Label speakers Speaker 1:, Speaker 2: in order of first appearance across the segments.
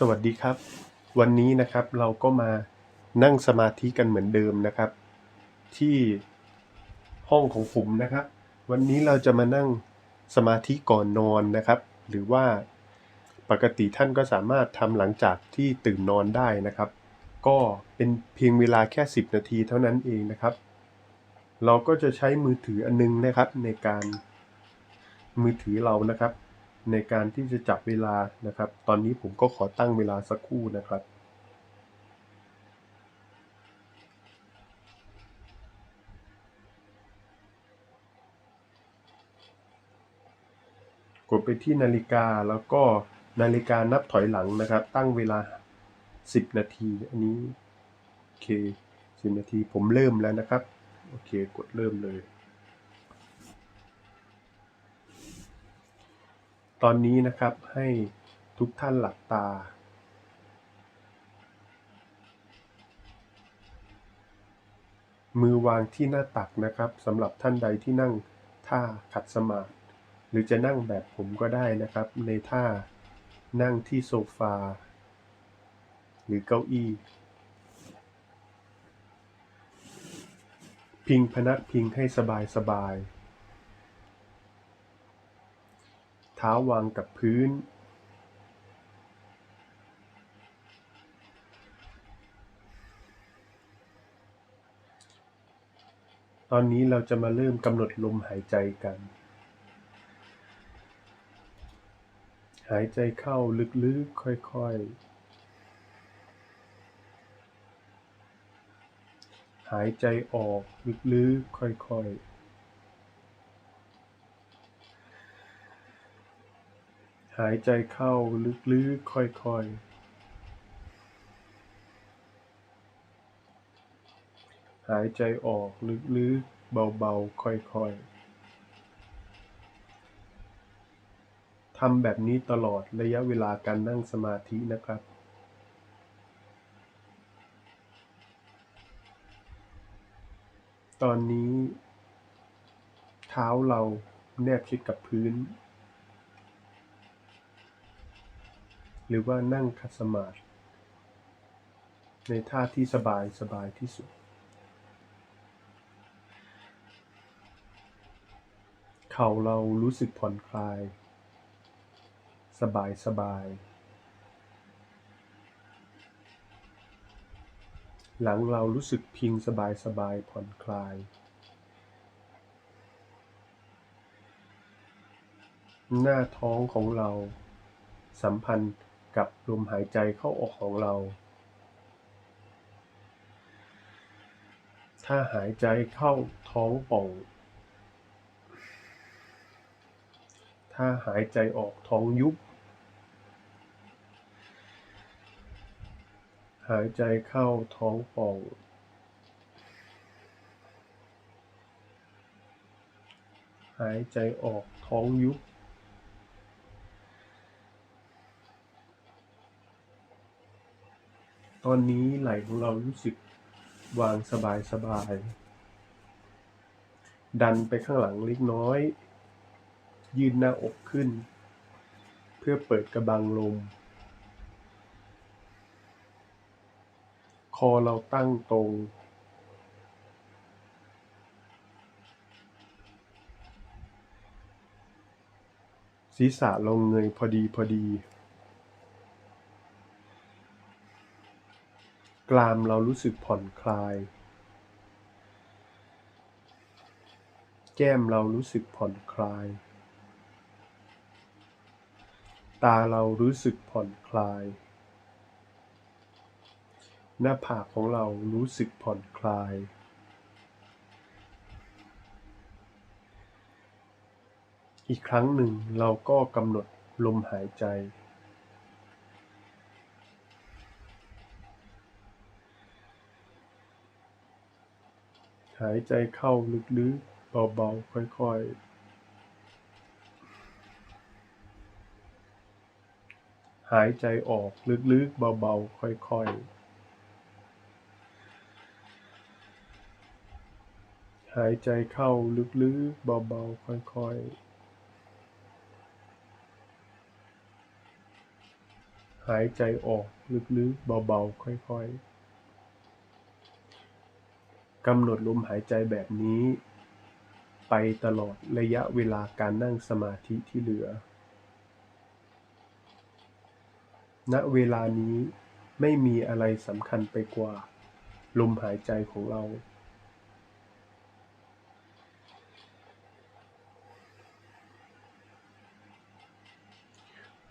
Speaker 1: สวัสดีครับ วันนี้นะครับเราก็มานั่งสมาธิกันเหมือนเดิมนะครับ ที่ห้องของผมนะครับ วันนี้เราจะมานั่งสมาธิก่อนนอนนะครับ หรือว่าปกติท่านก็สามารถทำหลังจากที่ตื่นนอนได้นะครับ ก็เป็นเพียงเวลาแค่ 10 นาทีเท่านั้นเองนะครับ เราก็จะใช้มือถืออันนึงนะครับในการมือถือเรานะครับ ในการที่จะจับเวลานะครับ ตอนนี้ผมก็ขอตั้งเวลาสักครู่นะครับกดไปที่นาฬิกาแล้วก็นาฬิกานับถอยหลังนะครับ ตั้งเวลา 10 นาทีอันนี้โอเค10 นาทีผมเริ่มแล้วนะครับ โอเค กดเริ่มเลย ตอนนี้นะครับให้ทุกท่านหลับตา มือวางที่หน้าตักนะครับสำหรับท่านใดที่นั่งท่าขัดสมาธิหรือจะนั่งแบบผมก็ได้นะครับ ในท่านั่งที่โซฟา หรือเก้าอี้ พิงพนักพิงให้สบายสบายๆ เท้าวางกับพื้น ตอนนี้เราจะมาเริ่มกำหนดลมหายใจกัน หายใจเข้าลึกๆ ค่อยๆหายใจออกลึกๆค่อยๆ หายใจเข้าลึกๆ ค่อยๆ หายใจออกลึกๆ เบาๆ ค่อยๆ ทำแบบนี้ตลอดระยะเวลาการนั่งสมาธินะครับตอนนี้ เท้าเราแนบชิดกับพื้น หรือว่านั่งคัสมาธิในท่าที่สบายสบายที่สุด เข่าเรารู้สึกผ่อนคลาย สบายสบาย หลังเรารู้สึกพิงสบายสบายผ่อนคลาย หน้าท้องของเราสัมพันธ์ กับลมหายใจเข้าออกของเรา ถ้าหายใจเข้าท้องป่อง ถ้าหายใจออกท้องยุบ หายใจเข้าท้องป่องหายใจออกท้องยุบ ตอนนี้ไหล่ของเรารู้สึกวางสบายสบาย ดันไปข้างหลังเล็กน้อย ยืดหน้าอกขึ้น เพื่อเปิดกระบังลม คอเราตั้งตรงศีรษะเราเงยพอดีพอดี กรามเรารู้สึกผ่อนคลาย แก้มเรารู้สึกผ่อนคลาย ตาเรารู้สึกผ่อนคลาย หน้าผากของเรารู้สึกผ่อนคลาย อีกครั้งหนึ่งเราก็กำหนดลมหายใจ หายใจเข้าลึกๆ เบาๆ ค่อยๆ หายใจออกลึกๆ เบาๆ ค่อยๆ หายใจเข้าลึกๆ เบาๆ ค่อยๆหายใจออกลึกๆ เบาๆ ค่อยๆ กำหนดลมหายใจแบบนี้ ไปตลอดระยะเวลาการนั่งสมาธิที่เหลือ ณ เวลานี้ไม่มีอะไรสำคัญไปกว่า ลมหายใจของเรา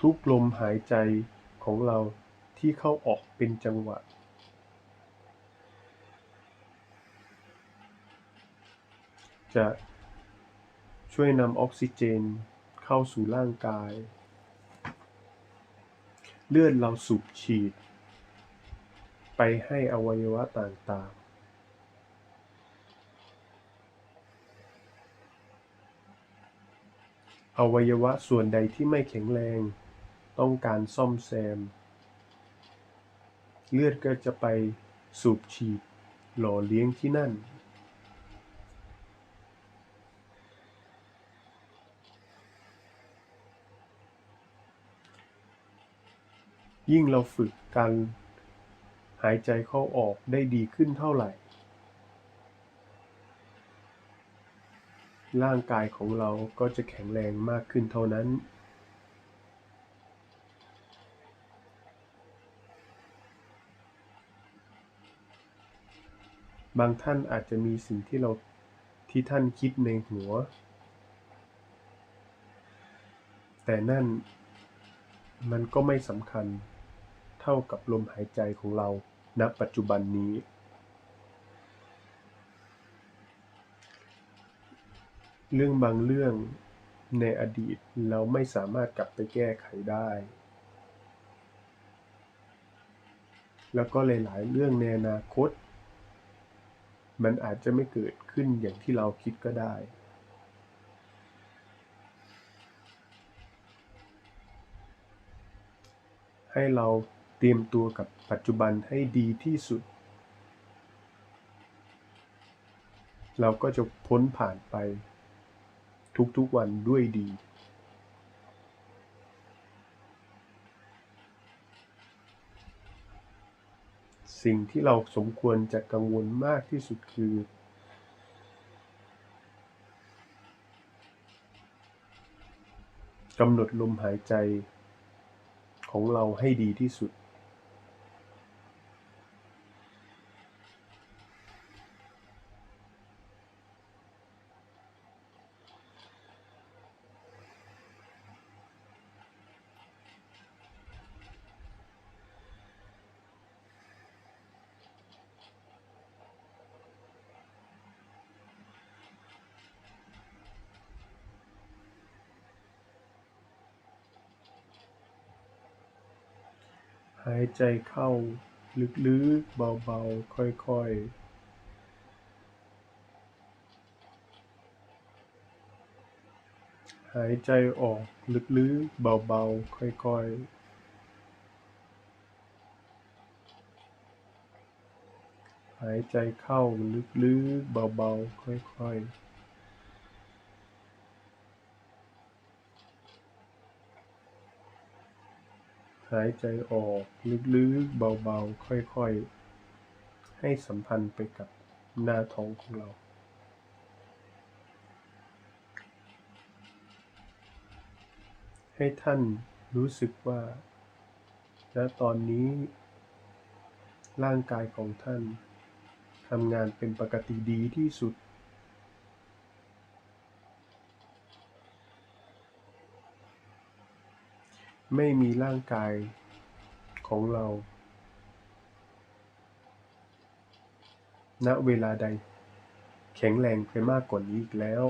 Speaker 1: ทุกลมหายใจของเราที่เข้าออกเป็นจังหวะ จะช่วยนำออกซิเจนเข้าสู่ร่างกาย เลือดเราสูบฉีด ไปให้อวัยวะต่างๆ อวัยวะส่วนใดที่ไม่แข็งแรง ต้องการซ่อมแซม เลือดก็จะไปสูบฉีด หล่อเลี้ยงที่นั่น ยิ่งเราฝึกการหายใจเข้าออกได้ดีขึ้นเท่าไหร่ ร่างกายของเราก็จะแข็งแรงมากขึ้นเท่านั้น บางท่านอาจจะมีสิ่งที่เราที่ท่านคิดในหัว แต่นั่นมันก็ไม่สำคัญ เท่ากับลมหายใจของเราณปัจจุบันนี้ เรื่องบางเรื่องในอดีตเราไม่สามารถกลับไปแก้ไขได้ แล้วก็หลาย ๆ เรื่องในอนาคต มันอาจจะไม่เกิดขึ้นอย่างที่เราคิดก็ได้ให้เรา ตรียมตัวกับปัจจุบันให้ดีที่สุด เราก็จะพ้นผ่านไป ทุกๆวันด้วยดี สิ่งที่เราสมควรจะกังวลมากที่สุดคือ กำหนดลมหายใจของเราให้ดีที่สุด หายใจเข้า ลึกๆ เบาๆ ค่อยๆหายใจออกลึกๆเบาๆ ค่อยๆ หายใจเข้าลึกๆเบาๆ ค่อยๆ หายใจออกลึกๆเบาๆ ค่อยๆ ให้สัมพันธ์ไปกับหน้าท้องของเรา ให้ท่านรู้สึกว่า ณ ตอนนี้ ร่างกายของท่านทำงานเป็นปกติดีที่สุด ไม่มีร่างกายของเรา ณ เวลาใด แข็งแรงไปมากกว่านี้อีกแล้ว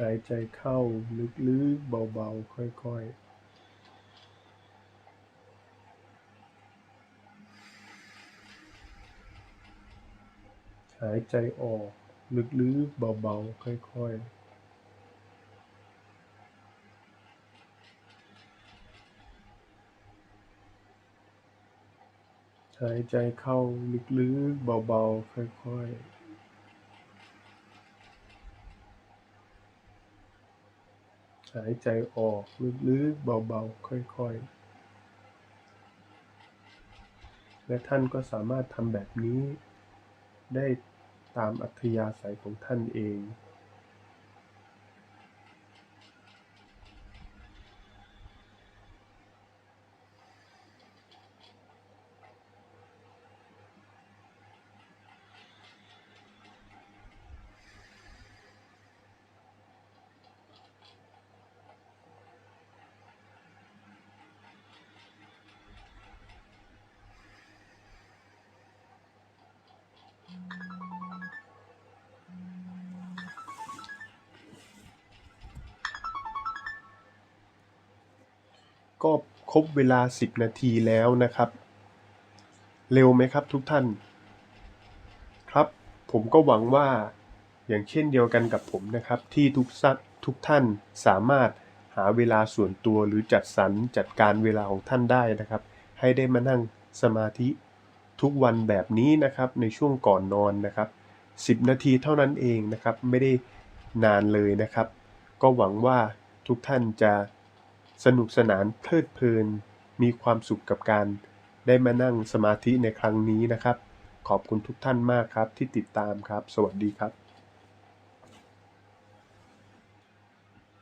Speaker 1: หายใจเข้าลึกๆเบาๆ ค่อยๆหายใจออก ลึกๆเบาๆ ค่อยๆ หายใจเข้าลึกๆเบาๆ ค่อยๆ หายใจออกลึกๆเบาๆ ค่อยๆ และท่านก็สามารถทำแบบนี้ ได้ตามอัธยาศัยของท่านเอง ก็ครบเวลา 10 นาทีแล้วนะครับ เร็วไหมครับทุกท่าน ครับผมก็หวังว่าอย่างเช่นเดียวกันกับผมนะครับ ที่ทุกสัตทุกท่านสามารถหาเวลาส่วนตัวหรือจัดสรรจัดการเวลาของท่านได้นะครับ ให้ได้มานั่งสมาธิทุกวันแบบนี้นะครับในช่วงก่อนนอนนะครับ 10 นาทีเท่านั้นเองนะครับ ไม่ได้นานเลยนะครับ ก็หวังว่าทุกท่านจะ สนุกสนานเพลิดเพลิน มีความสุขกับการ ได้มานั่งสมาธิในครั้งนี้นะครับ ขอบคุณทุกท่านมากครับที่ติดตามครับ สวัสดีครับ